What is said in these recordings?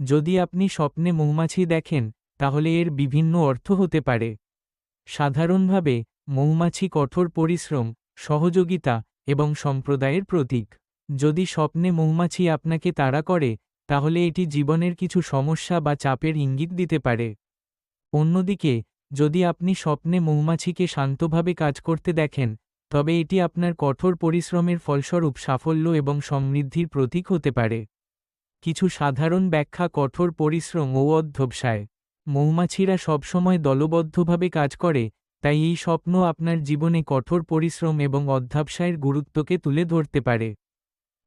যদি আপনি স্বপ্নে মৌমাছি দেখেন, তাহলে এর বিভিন্ন অর্থ হতে পারে। সাধারণভাবে, মৌমাছি কঠোর পরিশ্রম, সহযোগিতা এবং সম্প্রদায়ের প্রতীক। যদি স্বপ্নে মৌমাছি আপনাকে তাড়া করে, তাহলে এটি জীবনের কিছু সমস্যা বা চাপের ইঙ্গিত দিতে পারে। অন্যদিকে, যদি আপনি স্বপ্নে মৌমাছিকে শান্তভাবে কাজ করতে দেখেন, তবে এটি আপনার কঠোর পরিশ্রমের ফলস্বরূপ সাফল্য এবং সমৃদ্ধির প্রতীক হতে পারে। কিছু সাধারণ ব্যাখ্যা কঠোর পরিশ্রম ও অধ্যবসায়। মৌমাছিরা সবসময় দলবদ্ধভাবে কাজ করে, তাই এই স্বপ্ন আপনার জীবনে কঠোর পরিশ্রম এবং অধ্যাবসায়ের গুরুত্বকে তুলে ধরতে পারে।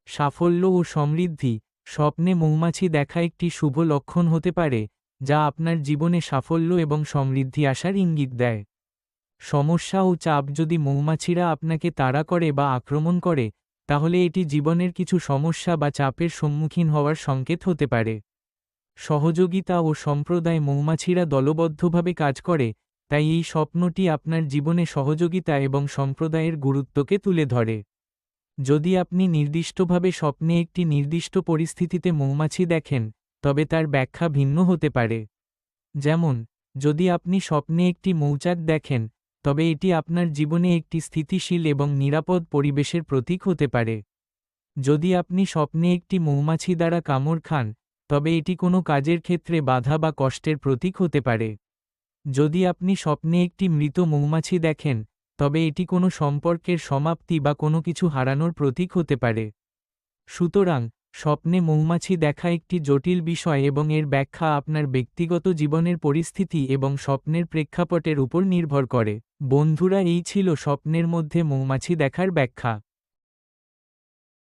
সাফল্য ও সমৃদ্ধি স্বপ্নে মৌমাছি দেখা একটি শুভ লক্ষণ হতে পারে, যা আপনার জীবনে সাফল্য এবং সমৃদ্ধি আসার ইঙ্গিত দেয়। সমস্যা ও চাপ যদি মৌমাছিরা আপনাকে তাড়া করে বা আক্রমণ করে তাহলে এটি জীবনের কিছু সমস্যা বা চাপের সম্মুখীন হওয়ার সংকেত হতে পারে। সহযোগিতা ও সম্প্রদায় মৌমাছিরা দলবদ্ধভাবে কাজ করে, তাই এই স্বপ্নটি আপনার জীবনে সহযোগিতা এবং সম্প্রদায়ের গুরুত্বকে তুলে ধরে। যদি আপনি নির্দিষ্টভাবে স্বপ্নে একটি নির্দিষ্ট পরিস্থিতিতে মৌমাছি দেখেন, তবে তার ব্যাখ্যা ভিন্ন হতে পারে। যেমন, যদি আপনি স্বপ্নে একটি মৌচাক দেখেন তবে এটি আপনার জীবনে একটি স্থিতিশীল এবং নিরাপদ পরিবেশের প্রতীক হতে পারে। যদি আপনি স্বপ্নে একটি মৌমাছি দ্বারা কামড় খান, তবে এটি কোনো কাজের ক্ষেত্রে বাধা বা কষ্টের প্রতীক হতে পারে। যদি আপনি স্বপ্নে একটি মৃত মৌমাছি দেখেন, তবে এটি কোনো সম্পর্কের সমাপ্তি বা কোনো কিছু হারানোর প্রতীক হতে পারে। সুতরাং স্বপ্নে মৌমাছি দেখা একটি জটিল বিষয় এবং এর ব্যাখ্যা আপনার ব্যক্তিগত জীবনের পরিস্থিতি এবং স্বপ্নের প্রেক্ষাপটের উপর নির্ভর করে। বন্ধুরা, এই ছিল স্বপ্নের মধ্যে মৌমাছি দেখার ব্যাখ্যা।